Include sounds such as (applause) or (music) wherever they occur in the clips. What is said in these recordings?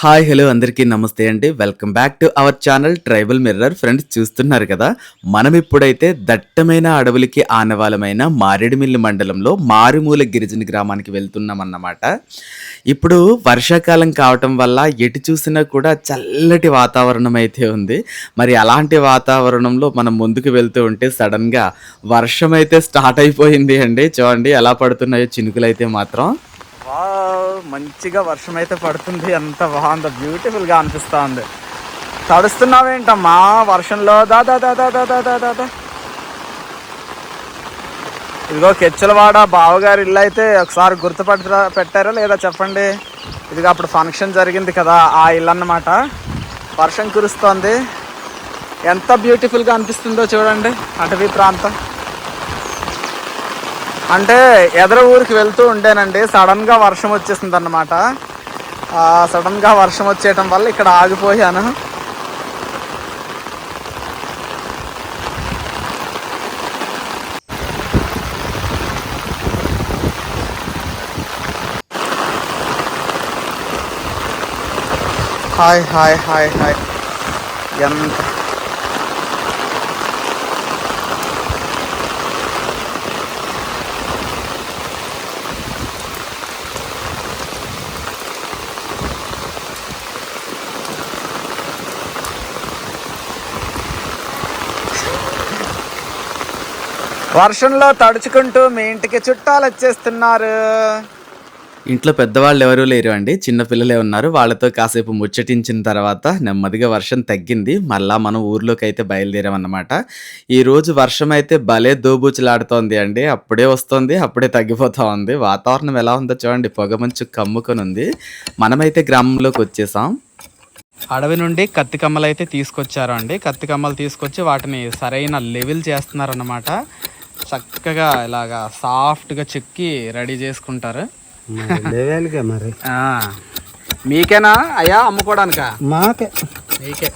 Hi hello అందరికీ నమస్తే అండి. Welcome back to our channel Tribal Mirror. Friends చూస్తున్నారు కదా మనం ఇప్పుడైతే దట్టమైన అడవులకి ఆనవాలమైన మారేడుమిల్లి మండలంలో మారుమూల గిరిజన గ్రామానికి వెళ్తున్నాం అన్నమాట ఇప్పుడు వర్షాకాలం కావటం వల్ల ఎటు చూసినా కూడా చల్లటి వాతావరణం అయితే ఉంది. మరి అలాంటి వాతావరణంలో మనం ముందుకు వెళ్తూ ఉంటే సడన్గా వర్షం అయితే స్టార్ట్ అయిపోయింది అండి. చూడండి ఎలా పడుతున్నాయో చినుకులు అయితే మాత్రం. మంచిగా వర్షం అయితే పడుతుంది అంత బాగుంది బ్యూటిఫుల్గా అనిపిస్తూ ఉంది తడుస్తున్నావేంటమ్మా? వర్షంలో దాదా దాదా దాదా దాదా ఇదిగో కెచ్చలవాడ బావగారి ఇల్లు అయితే ఒకసారి గుర్తుపడతా పెట్టారా లేదా చెప్పండి? ఇదిగో అప్పుడు ఫంక్షన్ జరిగింది కదా ఆ ఇల్లు అన్నమాట. వర్షం కురుస్తోంది. ఎంత బ్యూటిఫుల్గా అనిపిస్తుందో చూడండి అటవీ ప్రాంతం. అంటే ఎదర ఊరికి వెళ్తూ ఉండేనండి. సడన్గా వర్షం వచ్చేసింది అనమాట సడన్గా వర్షం వచ్చేయటం వల్ల ఇక్కడ ఆగిపోయాను. హాయ్ హాయ్ హాయ్ హాయ్ ఎంత వర్షంలో తడుచుకుంటూ మీ ఇంటికి చుట్టాలు వచ్చేస్తున్నారు. ఇంట్లో పెద్దవాళ్ళు ఎవరూ లేరు అండి. చిన్న పిల్లలే ఉన్నారు. వాళ్ళతో కాసేపు ముచ్చటించిన తర్వాత నెమ్మదిగా వర్షం తగ్గింది. మళ్ళా మనం ఊర్లోకి అయితే బయలుదేరామన్నమాట. ఈ రోజు వర్షం అయితే భలే దోబూచులాడుతోంది అండి. అప్పుడే వస్తుంది అప్పుడే తగ్గిపోతా ఉంది వాతావరణం ఎలా ఉందో చూడండి. పొగమంచు కమ్ముకొని ఉంది మనమైతే గ్రామంలోకి వచ్చేసాం. అడవి నుండి కత్తి కమ్మలు అయితే తీసుకొచ్చారు అండి కత్తి కమ్మలు తీసుకొచ్చి వాటిని సరైన లెవెల్ చేస్తున్నారన్నమాట. చక్కగా ఇలాగా సాఫ్ట్గా చెక్కి రెడీ చేసుకుంటారు. మరి ఆ, మీకేనా? అయ్యా అమ్ముకోవడానికా మాకే. మీకే.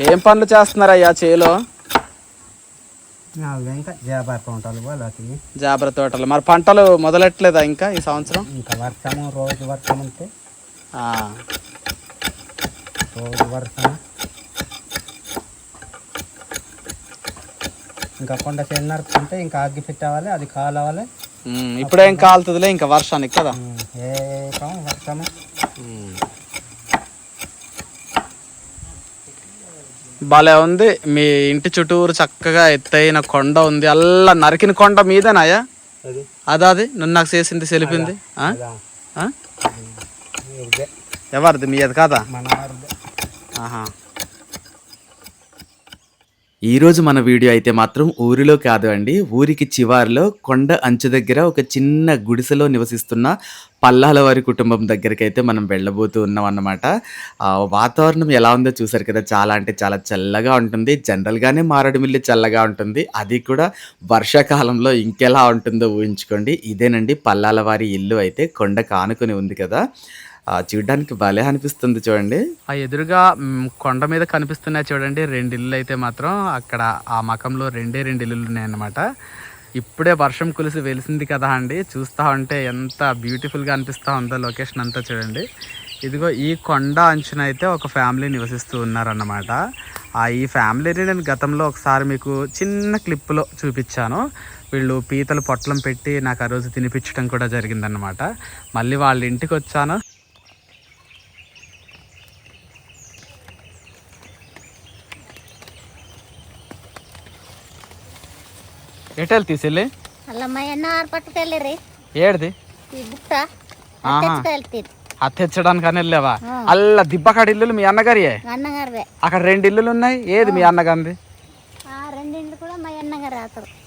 ఏం పనులు చేస్తున్నారు అయ్యా చేలో జాబార్ పంటలు వాళ్ళకి జాబ్ర తోటలు. మరి పంటలు మొదలెట్టలేదా ఇంకా ఈ సంవత్సరం? ఇంకా వర్షము రోజు వర్షం ఉంటే. రోజు వర్షం ఇంకా కొండ చేను నరుకుంటే ఇంకా అగ్గి పెట్టవాలి అది కాలవాలి ఇప్పుడేం కాలుతుందిలే ఇంకా వర్షానికి కదా? ఏ వర్షము? భలే ఉంది. మీ ఇంటి చుట్టూరు చక్కగా ఎత్తైన కొండ ఉంది. అల్లా నరికిన కొండ మీదేనాయా అది. అదా అది? నువ్వు నాకు చేసింది సెలిపింది. ఎవరిది? మీ అది కాదా. ఆహా. ఈరోజు మన వీడియో అయితే మాత్రం ఊరిలో కాదు అండి. ఊరికి చివారిలో కొండ అంచు దగ్గర ఒక చిన్న గుడిసెలో నివసిస్తున్న పల్లాల వారి కుటుంబం దగ్గరికి అయితే మనం వెళ్ళబోతూ ఉన్నాం అన్నమాట. వాతావరణం ఎలా ఉందో చూసారు కదా చాలా అంటే చాలా చల్లగా ఉంటుంది. జనరల్గానే మారేడుమిల్లి చల్లగా ఉంటుంది. అది కూడా వర్షాకాలంలో ఇంకెలా ఉంటుందో ఊహించుకోండి. ఇదేనండి పల్లాల వారి ఇల్లు అయితే కొండ కానుకొని ఉంది కదా. చూడ్డానికి భలే అనిపిస్తుంది చూడండి. ఆ ఎదురుగా కొండ మీద కనిపిస్తున్నాయి చూడండి రెండు ఇల్లు అయితే మాత్రం. అక్కడ ఆ మకంలో రెండే రెండు ఇల్లులు ఉన్నాయన్నమాట. ఇప్పుడే వర్షం కులిసి వెలిసింది కదా అండి. చూస్తా ఉంటే ఎంత బ్యూటిఫుల్గా అనిపిస్తూ ఉందో లొకేషన్ అంతా చూడండి. ఇదిగో ఈ కొండ అంచున అయితే ఒక ఫ్యామిలీ నివసిస్తూ ఉన్నారన్నమాట. ఆ ఈ ఫ్యామిలీని నేను గతంలో ఒకసారి మీకు చిన్న క్లిప్లో చూపించాను. వీళ్ళు పీతలు పొట్లం పెట్టి నాకు ఆ రోజు తినిపించడం కూడా జరిగిందనమాట మళ్ళీ వాళ్ళ ఇంటికి వచ్చాను. ఎటెల్ తీసిల్లి? అల్లమ్మయ్యన్న ఆరు పట్టుకెళ్ళిర్రి ఏడిది? ఈ బుట్ట తెచ్చుకెళ్తీరు అది తెచ్చడానికని వెళ్ళావా అల్ల దిబ్బకాడ ఇల్లులు మీ అన్నగారియే? అన్నగారివే. అక్కడ రెండు ఇల్లులు ఉన్నాయి ఏది మీ అన్నగారిది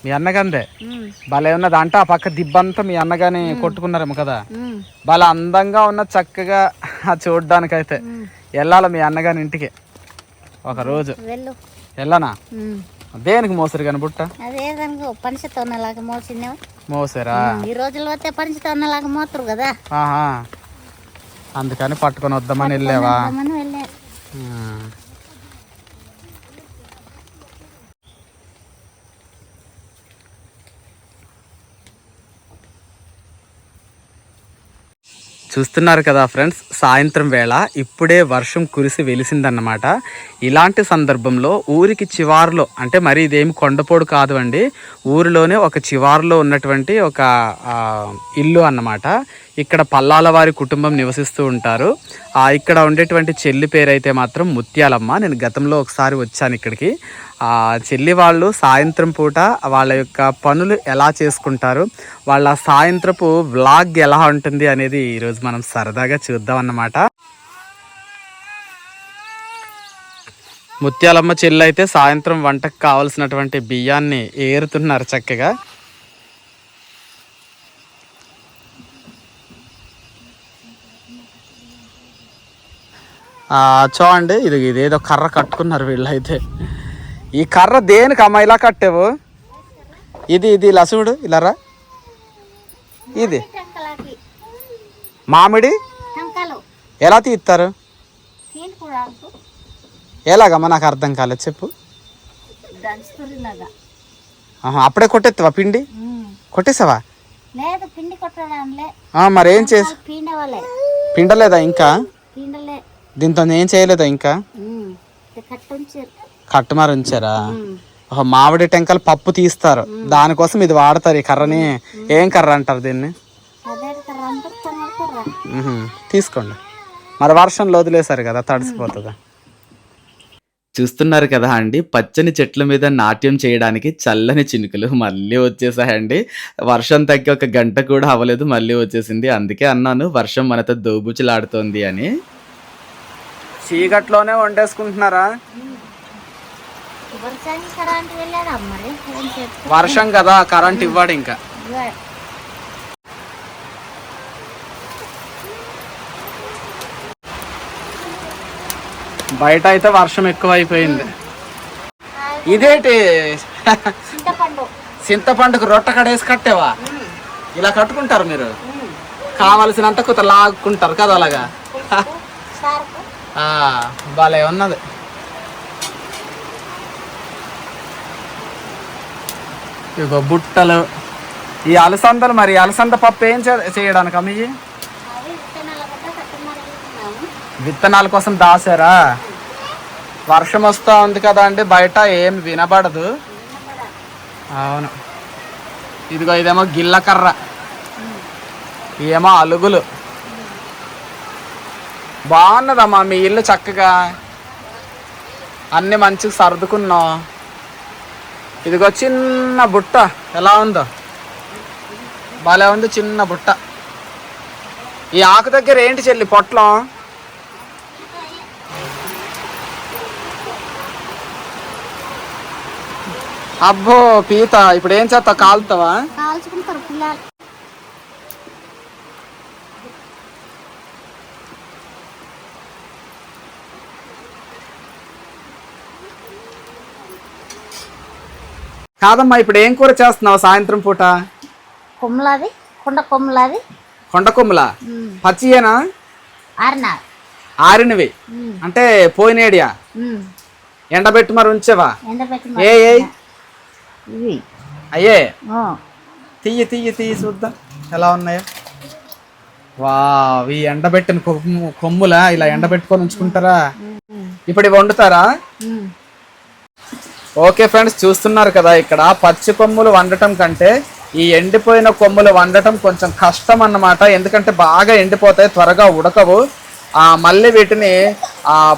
మీ అన్నగందే? భలే ఉన్నది. అంట ఆ పక్క దిబ్బంతా మీ అన్నగాని కొట్టుకున్నారేమో కదా? భలే అందంగా ఉన్న చక్కగా (laughs) చూడడానికైతే. వెళ్ళాలి మీ అన్నగాని ఇంటికి? ఒక రోజు. వెళ్ళనా? దేనికి మోసరు కానీ బుట్ట? అదే దానికి పంచతోన్నలాగా మోసిందేమో. మోసరా? ఈ రోజుల్లో వస్తే పంచతోన్నలాగా మోతురు కదా. ఆహా. అందుకని పట్టుకొని వద్దామని వెళ్ళావా? వెళ్ళే చూస్తున్నారు కదా ఫ్రెండ్స్ సాయంత్రం వేళ ఇప్పుడే వర్షం కురిసి వెలిసిందన్నమాట. ఇలాంటి సందర్భంలో ఊరికి చివారులో అంటే మరి ఇదేమి కొండపోడు కాదు అండి ఊరిలోనే ఒక చివారులో ఉన్నటువంటి ఒక ఇల్లు అన్నమాట. ఇక్కడ పల్లాల వారి కుటుంబం నివసిస్తూ ఉంటారు. ఆ, ఇక్కడ ఉండేటువంటి చెల్లి పేరైతే మాత్రం ముత్యాలమ్మ. నేను గతంలో ఒకసారి వచ్చాను ఇక్కడికి. ఆ చెల్లి వాళ్ళు సాయంత్రం పూట వాళ్ళ యొక్క పనులు ఎలా చేసుకుంటారు వాళ్ళ సాయంత్రపు వ్లాగ్ ఎలా ఉంటుంది అనేది ఈరోజు మనం సరదాగా చూద్దాం అన్నమాట. ముత్యాలమ్మ చెల్లి అయితే సాయంత్రం వంటకు కావలసినటువంటి బియ్యాన్ని ఏరుతున్నారు చక్కగా. చూడండి ఇది ఇదేదో కర్ర కట్టుకున్నారు వీళ్ళైతే. ఈ కర్ర దేనికి అమ్మ ఇలా కట్టావు? ఇది ఇది ఇలా చూడు ఇది. మామిడి? ఎలా తీస్తారు? ఎలాగమ్మా నాకు అర్థం కాలేదు చెప్పు. అప్పుడే కొట్టేస్తావా పిండి? కొట్టేసావా? మరి ఏం చేసి? పిండలేదా ఇంకా? పిండలే. దీంతో ఏం చేయలేదా ఇంకా? కట్టుమారు ఉంచారా. ఓహో, మామిడి టెంకలు పప్పు తీస్తారు. దానికోసం ఇది వాడతారు ఈ కర్రని. ఏం కర్ర అంటారు దీన్ని. తీసుకోండి. మరి వర్షంలో వదిలేశారు కదా తడిసిపోతుంది? చూస్తున్నారు కదా అండి పచ్చని చెట్ల మీద నాట్యం చేయడానికి చల్లని చినుకులు మళ్ళీ వచ్చేసాయండి. వర్షం తగ్గి ఒక గంట కూడా అవ్వలేదు మళ్ళీ వచ్చేసింది. అందుకే అన్నాను వర్షం మనతో దోబుచులాడుతోంది అని. చీకట్లోనే వండేసుకుంటున్నారా వర్షం కదా కరెంట్ ఇవ్వడు ఇంకా. బయట అయితే వర్షం ఎక్కువ అయిపోయింది ఇదేంటి? చింతపండుకు రొట్ట కడేసి కట్టేవా? ఇలా కట్టుకుంటారు మీరు? కావలసినంత కొంత లాక్కుంటారు కదా అలాగా? భలే ఉన్నది. ఇగో బుట్టలు. ఈ అలసందలు మరి అలసంద పప్పు ఏం చేయడానికి అమ్మి అవి విత్తనాల కోసం దాసారా? వర్షం వస్తూ ఉంది కదా అండి బయట ఏం వినబడదు. అవును. ఇదిగో ఇదేమో గిల్ల కర్ర. ఇవేమో అలుగులు. బాగున్నదమ్మా మీ ఇల్లు చక్కగా? అన్ని మంచిగా సర్దుకున్నాం. ఇదిగో చిన్న బుట్ట. ఎలా ఉందో? భలే ఉంది చిన్న బుట్ట. ఈ ఆకు దగ్గర ఏంటి చెల్లి పొట్లం? అబ్బో పీత ఇప్పుడు ఏం చేస్తావు? కాలుతావా? కాదమ్మా ఇప్పుడు ఏం కూర చేస్తున్నావు సాయంత్రం పూట? కొమ్మలాది కొండ కొమ్మలాది. కొండ కొమ్ముల? పచ్చియేనా? ఆరినా ఆరినవి. అంటే పోయినేడియా? ఎండబెట్టి మరి ఉంచేవా? ఏ అయ్యే. తీయి తీయి తీయి చూద్దాం. ఎలా ఉన్నాయో. వా ఈ ఎండబెట్టిన కొమ్ము కొమ్ములా? ఇలా ఎండబెట్టుకొని ఉంచుకుంటారా? ఇప్పుడు ఇవి వండుతారా. ఓకే ఫ్రెండ్స్ చూస్తున్నారు కదా ఇక్కడ పచ్చి కొమ్ములు వండటం కంటే ఈ ఎండిపోయిన కొమ్ములు వండటం కొంచెం కష్టం అన్నమాట. ఎందుకంటే బాగా ఎండిపోతాయి త్వరగా ఉడకవు. మళ్ళీ వీటిని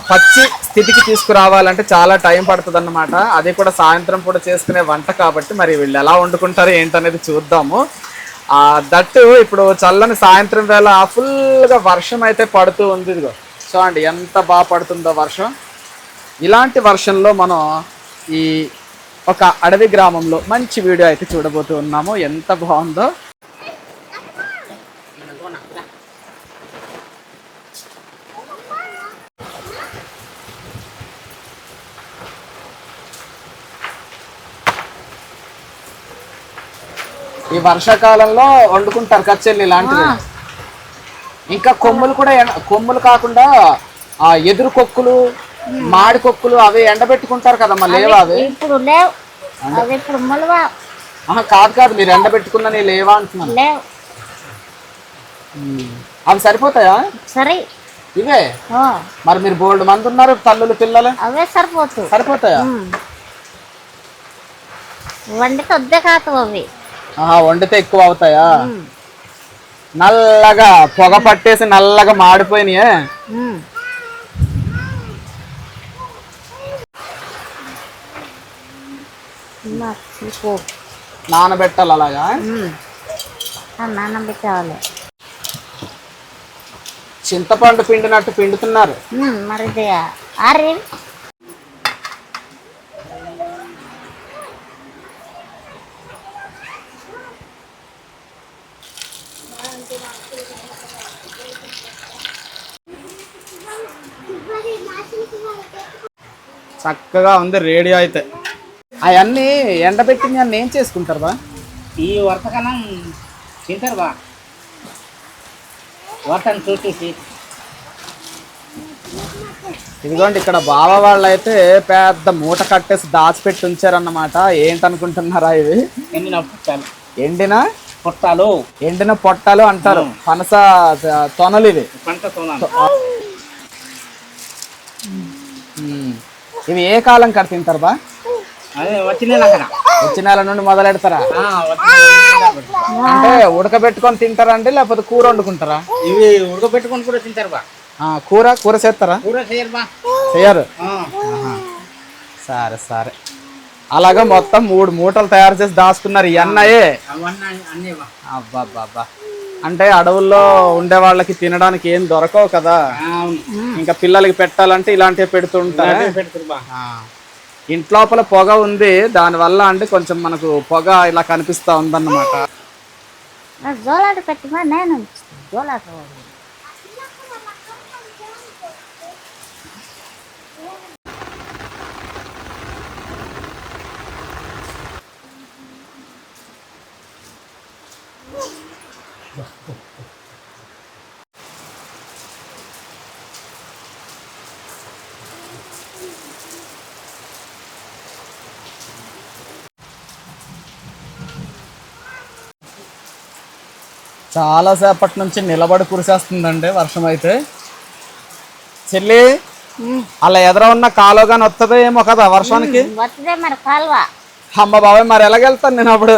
పచ్చి స్థితికి తీసుకురావాలంటే చాలా టైం పడుతుంది అన్నమాట అది కూడా సాయంత్రం పూట చేసుకునే వంట కాబట్టి మరి వీళ్ళు ఎలా వండుకుంటారు ఏంటనేది చూద్దాము. దట్టు ఇప్పుడు చల్లని సాయంత్రం వేళ ఫుల్గా వర్షం అయితే పడుతూ ఉంది ఇదిగో. చూడండి ఎంత బాగా పడుతుందో వర్షం. ఇలాంటి వర్షంలో మనం ఈ ఒక అడవి గ్రామంలో మంచి వీడియో అయితే చూడబోతూ ఉన్నాము. ఎంత బాగుందో. ఈ వర్షాకాలంలో వండుకుంటారు కచ్చెల్లి ఇలాంటివి. ఇంకా కొమ్ములు కూడా కొమ్ములు కాకుండా ఆ ఎదురు కొక్కులు మాడి కొక్కులు అవి ఎండబెట్టుకుంటారు కదమ్మా లేవా అవి? ఇప్పుడు లేవు. అవి ఇప్పుడు మొలవ. కాదు కాదు మీరు ఎండబెట్టుకున్న లేవా అంటున్నాను. లేవు. అవి సరిపోతాయా? సరే. ఇవే? మరి మీరు బోల్డ్ మంది ఉన్నారు తల్లులు పిల్లలు? అవే సరిపోతు సరిపోతాయా? ఉమ్. వండితే వద్దే కాదు అవి. ఆహా, వండితే ఎక్కువ అవుతాయా. నల్లగా పొగ పట్టేసి నల్లగా మాడిపోయినాయే? నానబెట్టాలి అలాగా? పెట్టేవాళ్ళు చింతపండు పిండినట్టు పిండుతున్నారు. మరి చక్కగా ఉంది రేడియో అయితే. అవన్నీ ఎండబెట్టింది అన్ని ఏం చేసుకుంటారు బా? ఈ వర్తకనం తింటారు బా. వర్తను చూసేసి. ఇదిగోండి ఇక్కడ బావ వాళ్ళు అయితే పెద్ద మూట కట్టేసి దాచిపెట్టి ఉంచారన్నమాట. ఏంటనుకుంటున్నారా ఇవి? ఎండిన పుట్టాలు. ఎండిన? పుట్టాలు. ఎండిన పొట్టాలు అంటారు. పనస తొనలు ఇవి. పంట తోనాలు. ఉమ్. ఇవి ఏ కాలం కడ తింటారు బా? వచ్చిన నెల నుండి మొదలెడతారా? అంటే ఉడకబెట్టుకొని తింటారా అండి లేకపోతే కూర వండుకుంటారా? ఇవి ఉడకబెట్టుకొని కూడా తింటారు బా. కూర కూర చేస్తారా? కూర చేయరు బా. చేయరు? ఆ. సరే సరే. అలాగా మొత్తం మూడు మూటలు తయారు చేసి దాచుకున్నారు ఈ అన్నయే అబ్బాబ్బాబ్బా. అంటే అడవుల్లో ఉండే వాళ్ళకి తినడానికి ఏం దొరకవు కదా. ఇంకా పిల్లలకి పెట్టాలంటే ఇలాంటివి పెడుతుంటారు ఇంట్లోపల పొగ ఉంది దానివల్ల అంటే కొంచెం మనకు పొగ ఇలా కనిపిస్తా ఉందన్నమాట. జోలాట పెట్టిమా? నేను జోలాట చాలా సేపటి నుంచి నిలబడి కురిసేస్తుందండి వర్షం అయితే. చెల్లి అలా ఎదుర ఉన్న కాలువ కానీ వస్తుందో ఏమో కదా వర్షానికి? అమ్మ బాబాయ్ మరి ఎలాగెళ్తాను నేను అప్పుడు?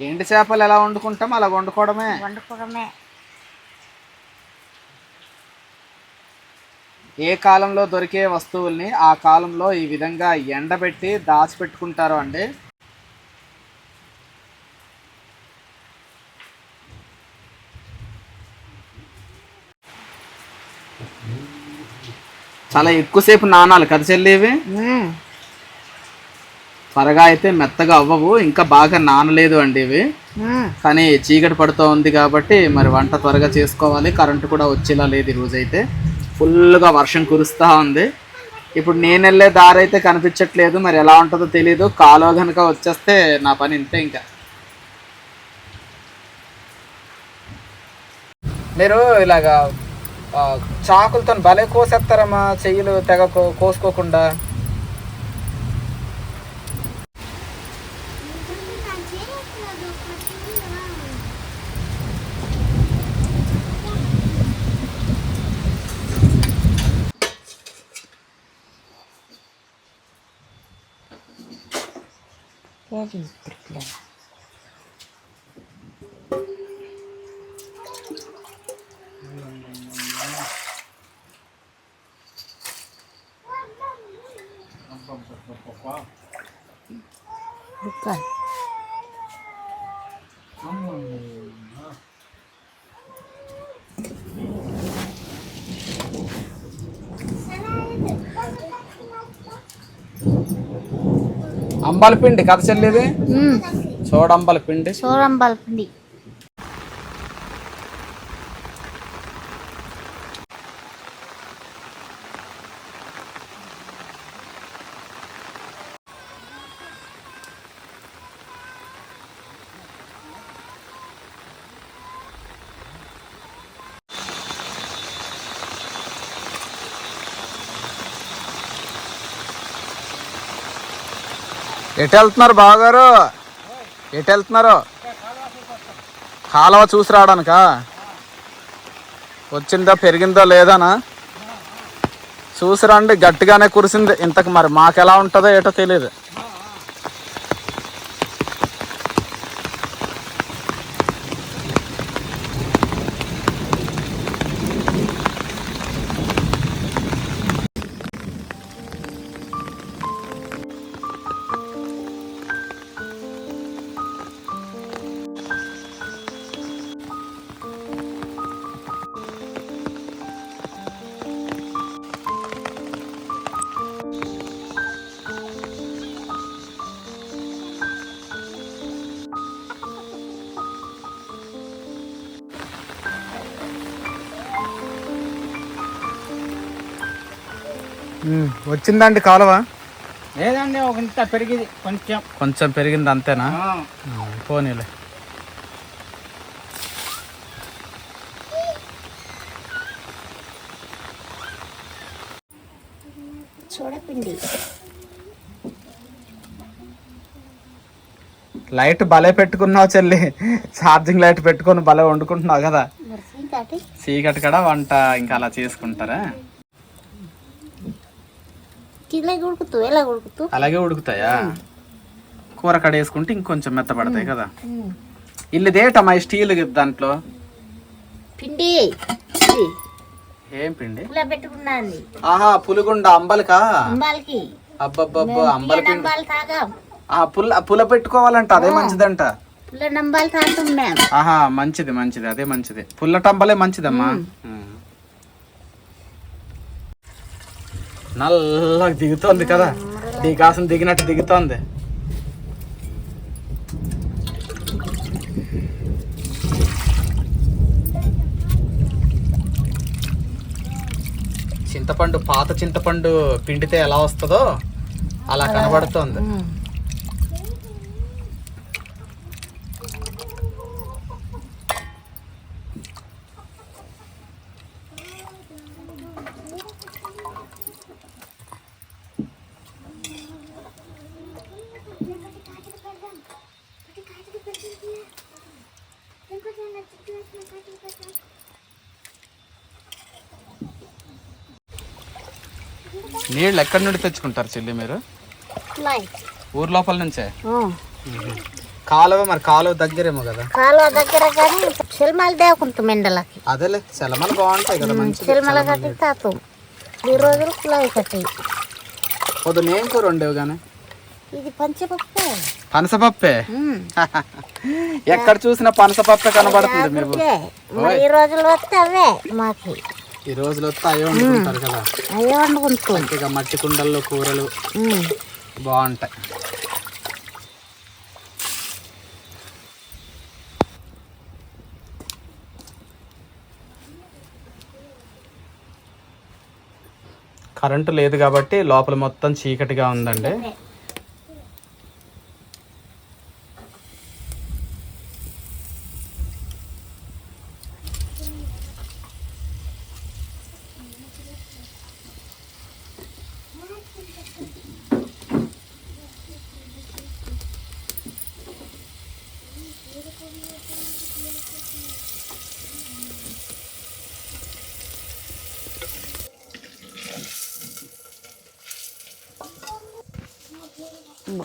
ఎండి చేపలు ఎలా వండుకుంటాం? అలా వండుకోవడమే. వండుకోవడమే. ఏ కాలంలో దొరికే వస్తువుల్ని ఆ కాలంలో ఈ విధంగా ఎండబెట్టి దాచిపెట్టుకుంటారు అండి చాలా ఎక్కువసేపు నానాలి కదా చెల్లి ఇవి ఉమ్. త్వరగా అయితే మెత్తగా అవ్వవు ఇంకా బాగా నానలేదు అండి ఇవి. కానీ చీకటి పడుతూ ఉంది కాబట్టి మరి వంట త్వరగా చేసుకోవాలి కరెంటు కూడా వచ్చేలా లేదు ఈ రోజైతే ఫుల్గా వర్షం కురుస్తూ ఉంది. ఇప్పుడు నేను వెళ్ళే దారి అయితే కనిపించట్లేదు. మరి ఎలా ఉంటుందో తెలియదు కాలువ కనుక వచ్చేస్తే నా పని ఇంతే ఇంకా. మీరు ఇలాగా చాకులతో భలే కోసేస్తారమ్మా. చెయ్యిలు తెగ కోసుకోకుండా. ఏది ఇప్పటికిలే. అంబాల పిండి కథ చెల్లేది. చూడంబల పిండి చూడంబల పిండి ఎటు వెళ్తున్నారు బావగారు? ఎటు వెళ్తున్నారు కాలువ చూసి రావడానికా? వచ్చిందా పెరిగిందో లేదానా? చూసి రండి గట్టిగానే కురిసింది. ఇంతకు మరి మాకు ఎలా ఉంటుందో ఏటో తెలియదు వచ్చిందండి కాలువ? లేదండి ఒక ఇంత పెరిగింది కొంచెం. కొంచెం పెరిగింది అంతేనా? పోనీలే. చూడపిండి. లైట్ భలే పెట్టుకున్నావు చెల్లి. ఛార్జింగ్ లైట్ పెట్టుకొని భలే వండుకుంటున్నావు కదా. చీకటి కూడా వంట ఇంకా అలా చేసుకుంటారా? ఇలా ఉడుకుతూ ఎలా ఉడుకుతూ? అలాగే ఉడుకుతాయా? కూర కడ వేసుకుంటే ఇంకొంచెం మెత్తపడతాయి కదా. ఇల్లుదేటమ్మా ఈ స్టీల్ దాంట్లో? పిండి. ఏం పిండి? ఆహా పులిగుండ అంబలికా? అంబాలకి. అబ్బబ్బబ్బో అంబలి ఆ పుల్ల పుల్ల పెట్టుకోవాలంట అదే మంచిదంట. పుల్ల నంబాలు ఆహా మంచిది మంచిది అదే మంచిది. పుల్లటంబలే మంచిదమ్మా. నల్లగా దిగుతోంది కదా. దిగాసం దిగినట్టు దిగుతోంది. చింతపండు పాత చింతపండు పిండితే ఎలా వస్తుందో అలా కనబడుతోంది. నీళ్ళు ఎక్కడి నుండి తెచ్చుకుంటారు చెల్లి మీరు? ఊరు లోపల నుంచే? కాలువ మరి కాలువ దగ్గరేమో కదా. కాలువ దగ్గర కానీ సినిమాలు దేకుంటాం ఎండలకి. అదేలే సెలమలు బాగుంటాయి కదా మంచి సినిమాల కట్టి తాతాం. ఈ రోజులు కులాయి కట్టి. పొద్దున ఏం కూర ఉండేవి కానీ ఇది పంచపప్పు. పనసపప్పే? ఎక్కడ చూసినా పనసపప్పే కనబడుతుంది. మరి. ఈ రోజులు వస్తే అవే మాకి. ఈ రోజులు వస్తే అయ్యే వండుకుంటారు కదా. అవే వండుకుంటాం ఇక మట్టి కుండల్లో కూరలు. బాగుంటాయి. కరెంటు లేదు కాబట్టి లోపల మొత్తం చీకటిగా ఉందండి.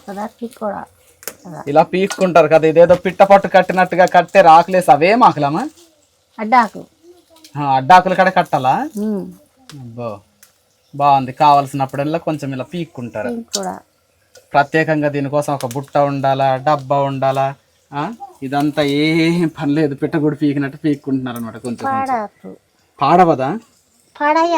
ఒకదానికి కూడా ఇలా పీక్కుంటారు కదా ఇదేదో పిట్ట పట్టు కట్టినట్టుగా కట్టే రాకులేసి అవే మాకులమ్మా అడ్డాకు. అడ్డాకుల కడ కట్టాలా. అబ్బో బాగుంది. కావాల్సినప్పుడల్లా కొంచెం ఇలా పీక్కుంటారు. కూడా. ప్రత్యేకంగా దీనికోసం ఒక బుట్ట ఉండాలా డబ్బా ఉండాలా? ఇదంతా ఏం పని లేదు. పిట్టగుడి పీకినట్టు పీక్కుంటున్నారు అనమాట కొంచెం కొంచెం. పాడాకు. పాడవదా? పాడయ్య.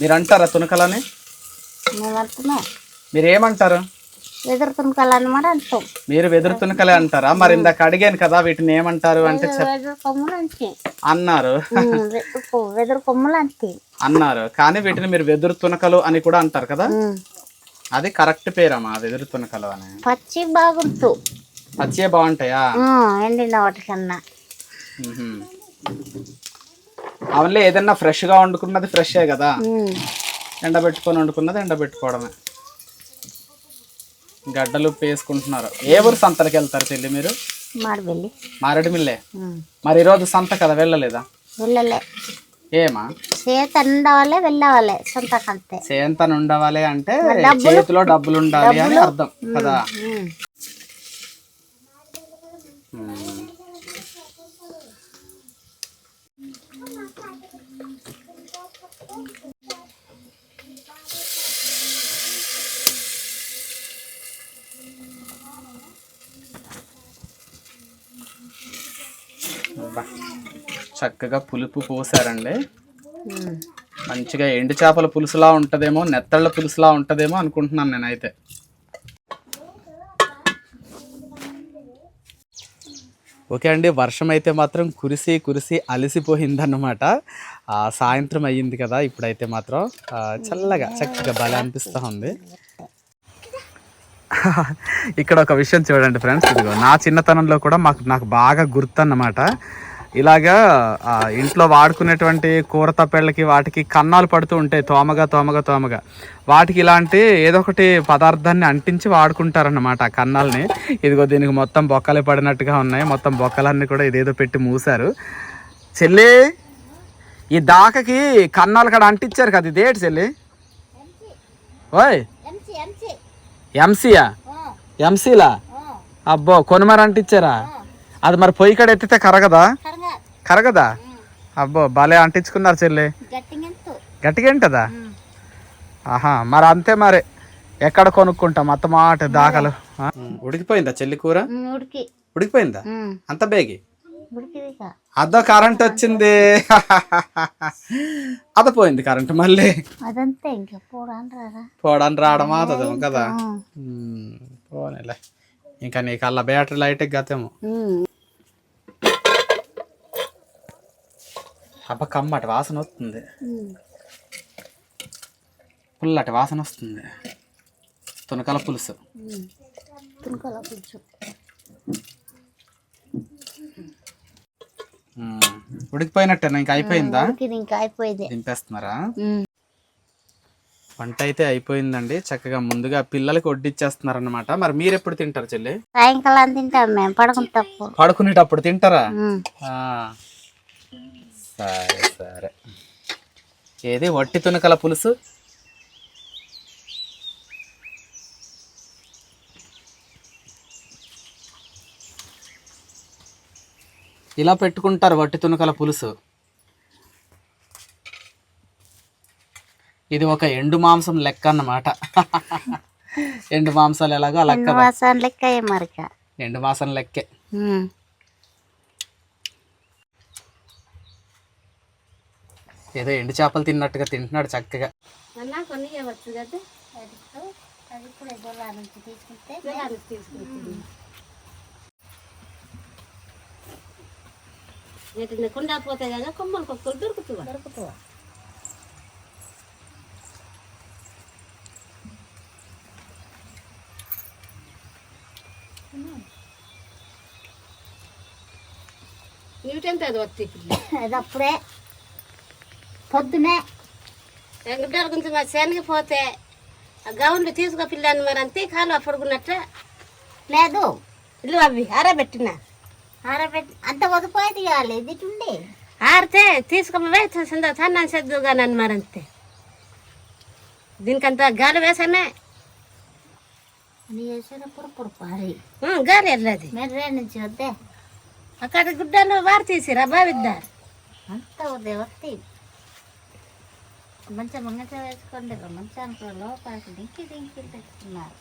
మీరు అంటారా తునకలని మీరు ఏమంటారు అనమాట అంటాం. మీరు వెదురు తునకలే అంటారా? మరి ఇందాక అడిగాను కదా వీటిని ఏమంటారు అంటే అన్నారు. వెదురు కొమ్ములు అంతే అన్నారు. కానీ వీటిని మీరు వెదురు తునకలు అని కూడా అంటారు కదా. అది కరెక్ట్ పేరమ్మా వెదురు తునకలు అని? పచ్చి బాగుంటు. పచ్చియే బాగుంటాయా? ఎండిన వాటికన్నా. అవునులే ఏదన్నా ఫ్రెష్గా వండుకున్నది ఫ్రెషే కదా. ఎండబెట్టుకొని వండుకున్నది ఎండబెట్టుకోవడమే. గడ్డలు వేసుకుంటున్నారు ఏ ఊరు సంతలకు వెళ్తారు చెల్లి మీరు? మాడబెల్లి మారేడుమిల్లే. మరి ఈరోజు సంత కదా వెళ్ళలేదా? వెళ్ళలే. ఏమా? చేత ఉండవాలే వెళ్ళవాలే. సొంతకంతే. చేంతను ఉండవాలి అంటే చేతిలో డబ్బులు? ఉండాలి అని అర్థం కదా. అబ్బా. చక్కగా పులుపు పోసారండి. మంచిగా ఎండు చేపల పులుసులా ఉంటుందేమో నెత్తళ్ళ పులుసులా ఉంటుందేమో అనుకుంటున్నాను నేనైతే. ఓకే అండి వర్షం అయితే మాత్రం కురిసి కురిసి అలసిపోయిందన్నమాట. సాయంత్రం అయ్యింది కదా ఇప్పుడైతే మాత్రం చల్లగా చక్కగా భలే అనిపిస్తూ ఉంది. ఇక్కడ ఒక విషయం చూడండి ఫ్రెండ్స్. ఇదిగో నా చిన్నతనంలో కూడా మాకు నాకు బాగా గుర్తు అన్నమాట ఇలాగా ఇంట్లో వాడుకునేటువంటి కూర తప్పెళ్ళకి వాటికి కన్నాలు పడుతూ ఉంటాయి తోమగా తోమగా తోమగా. వాటికి ఇలాంటి ఏదో ఒకటి పదార్థాన్ని అంటించి వాడుకుంటారన్నమాట ఆ కన్నాల్ని. ఇదిగో దీనికి మొత్తం బొక్కలే పడినట్టుగా ఉన్నాయి. మొత్తం బొక్కలన్నీ కూడా ఇదేదో పెట్టి మూసారు చెల్లి ఈ దాకకి కన్నాలు కూడా అంటించారు కదా ఇదేటి చెల్లి? ఓయ్! ఎంసీయా? ఎంసీలా? అబ్బో కొనుమరు అంటించారా అది మరి పొయ్యి కాడ ఎత్తితే కరగదా? కరగా కరగదా? అబ్బో భలే అంటించుకున్నారు చెల్లి. గట్టిగా ఏంటదా ఆహా మరి అంతే మరి. ఎక్కడ కొనుక్కుంటాం? అత్త మాట దాకలు? ఉడికిపోయిందా చెల్లి కూర? ఉడికి. ఉడికిపోయిందా. అంత బేగి? ఉడికిదిగా అదో కరెంట్ వచ్చింది. (laughs) అద పోయింది కరెంట్ మళ్ళీ. అదంతే ఇంకా పోడాను రారా రావడమా? అదేమో కదా. పోనీలే. ఇంకా నీకు అలా బ్యాటరీ లైట్ గతేమో. అబ్బ కమ్మటి వాసన వస్తుంది. పుల్లటి వాసన వస్తుంది. తునకల పులుసు. తునకల పులుసు. ఉడికిపోయినట్టేనా? ఇంకా అయిపోయిందా? ఇంకా అయిపోయింది. దింపేస్తున్నారా. వంట అయితే అయిపోయిందండి. చక్కగా ముందుగా పిల్లలకి వడ్డిచ్చేస్తున్నారు అనమాట మరి మీరు ఎప్పుడు తింటారు చెల్లి? సాయంకాలం తింటాం మేము పడకుండా తప్పు. పడుకునేటప్పుడు తింటారా? సరే సరే. ఏది? వట్టి తునకల పులుసు? ఇలా పెట్టుకుంటారు వట్టి తునకల పులుసు. ఇది ఒక ఎండు మాంసం లెక్క అన్నమాట. ఎండు మాంసాలు ఎలాగో అలా లెక్క ఎండు మాంసం లెక్కే. ఏదో ఎండు చేపలు తిన్నట్టుగా తింటున్నాడు చక్కగా. అన్నా కొన్ని ఇవ్వచ్చు కదా అది ఇప్పుడు ఎదురు నుంచి తీసుకుంటే తీసుకుంటుంది కుండా పోతే కదా కొమ్మలు కొక్కలు దొరుకుతుంది దొరుకుతుంది నీటంత అది వత్తి? అది అప్పుడే పొద్దునే. వెంకటాల గురించి మా పోతే ఆ గౌన్లు తీసుకో పిల్లని మరి అంతే కాలు అప్పుడుకున్నట్ట లేదు. ఇల్లు అవి ఆరబెట్టిన? ఆరబెట్టి అంత వదిపోయేది కావాలి ఇది ఉండి. ఆరితే తీసుకోవే సందా తన్నాను సెద్దుగా నన్ను మరి అంతే. దీనికంత గాలి నీ వేసినప్పుడు ఉం, గాలి వెళ్ళది మెర్రే నుంచి వద్దే. అక్కడ గుడ్డలు వారు తీసిరా బావిద్దారు. అంత ఉదయ వస్తే మంచిగా మంగళ వేసుకోండి మంచిగా అనుకో లోపలికి దింకి దింకి తెచ్చుకున్నారు.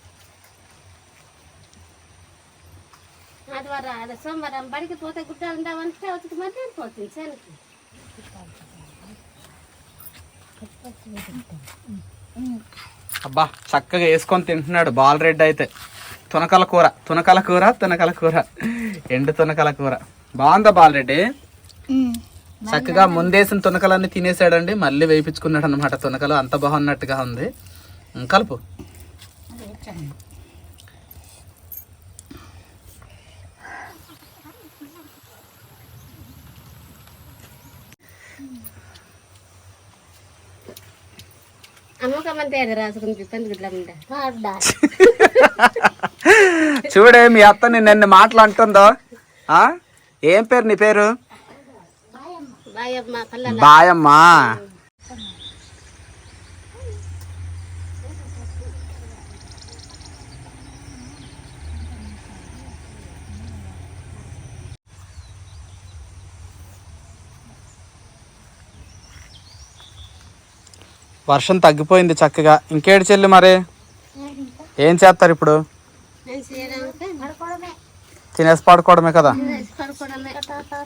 ఆదివారం అదే సోమవారం బడికి పోతే గుడ్డలు ఉండవంటే అవుతుంది మధ్యాహ్నం పోతుంది శనికి. అబ్బా చక్కగా వేసుకొని తింటున్నాడు బాల్ రెడ్ అయితే. తునకల కూర తునకల కూర తునకల కూర. ఎండు తునకల కూర. బాగుందా బాల్ రెడ్డి? చక్కగా ముందేసిన తునకలన్నీ తినేసాడండి. మళ్ళీ వేయించుకున్నాడు అనమాట తునకలు అంత బాగున్నట్టుగా ఉంది. కలుపు అమ్మకమంతే అది రాసుకుని పంది గిట్ల ఉండే పడ్డా చూడే మీ అత్త నిన్న ఎన్ని మాటలు అంటుందో. ఆ? ఏం పేరు నీ పేరు? బాయమ్మ. వర్షం తగ్గిపోయింది చక్కగా. ఇంకేడు చెల్లి మరి? ఏం చేస్తారు ఇప్పుడు? తినేసి పడుకోవడమే కదా.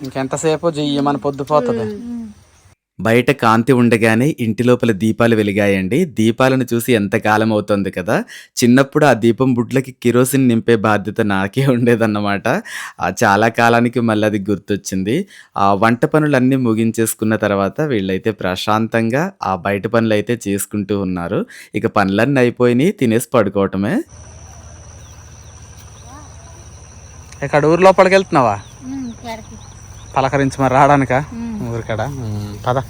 ఇంకెంతసేపు చెయ్యమని పొద్దుపోతుంది బయట కాంతి ఉండగానే ఇంటి లోపల దీపాలు వెలిగాయండి. దీపాలను చూసి ఎంత కాలం అవుతుంది కదా? చిన్నప్పుడు ఆ దీపం బుడ్లకి కిరోసిన్ నింపే బాధ్యత నాకే ఉండేదన్నమాట. ఆ చాలా కాలానికి మళ్ళీ అది గుర్తొచ్చింది. ఆ వంట పనులన్నీ ముగించేసుకున్న తర్వాత వీళ్ళైతే ప్రశాంతంగా ఆ బయట పనులు అయితే చేసుకుంటూ ఉన్నారు. ఇక పనులన్నీ అయిపోయినాయి తినేసి పడుకోవటమే. ఇక్కడ ఊరు లోపలికి వెళ్తున్నావా? పలకరించి మరి రావడానిక ఊరికాడ? పద.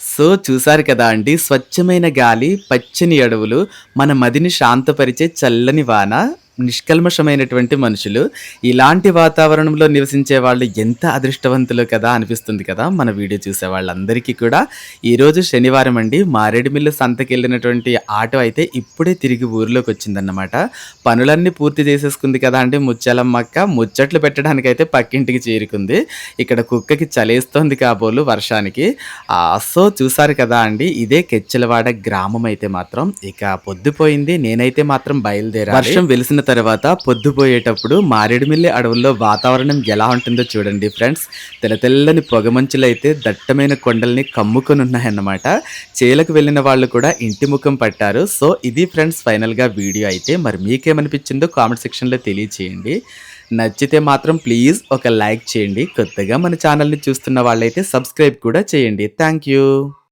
సో చూసారు కదా అండి స్వచ్ఛమైన గాలి పచ్చని అడవులు మన మదిని శాంతపరిచే చల్లని వాన. నిష్కల్మషమైనటువంటి మనుషులు. ఇలాంటి వాతావరణంలో నివసించే వాళ్ళు ఎంత అదృష్టవంతులు కదా అనిపిస్తుంది కదా మన వీడియో చూసే వాళ్ళందరికీ కూడా. ఈరోజు శనివారం అండి. మారేడుమిల్లు సంతకెళ్ళినటువంటి ఆటో అయితే ఇప్పుడే తిరిగి ఊరిలోకి వచ్చిందన్నమాట. పనులన్నీ పూర్తి చేసేసుకుంది కదా అండి ముచ్చాలమ్మక్క ముచ్చట్లు పెట్టడానికి అయితే పక్కింటికి చేరుకుంది. ఇక్కడ కుక్కకి చలేస్తోంది కాబోలు వర్షానికి. ఆ, సో చూసారు కదా అండి. ఇదే కెచ్చలవాడ గ్రామం అయితే మాత్రం. ఇక పొద్దుపోయింది. నేనైతే మాత్రం బయలుదేరా వర్షం వెలిసిన తర్వాత పొద్దుపోయేటప్పుడు మారేడుమిల్లి అడవుల్లో వాతావరణం ఎలా ఉంటుందో చూడండి ఫ్రెండ్స్. తెల్ల తెల్లని పొగమంచులు అయితే దట్టమైన కొండల్ని కమ్ముకొని ఉన్నాయన్నమాట చేలకు వెళ్ళిన వాళ్ళు కూడా ఇంటి ముఖం పట్టారు. సో ఇది ఫ్రెండ్స్ ఫైనల్గా వీడియో అయితే. మరి మీకేమనిపించిందో కామెంట్ సెక్షన్లో తెలియచేయండి. నచ్చితే మాత్రం ప్లీజ్ ఒక లైక్ చేయండి. కొత్తగా మన ఛానల్ని చూస్తున్న వాళ్ళైతే సబ్స్క్రైబ్ కూడా చేయండి. Thank you.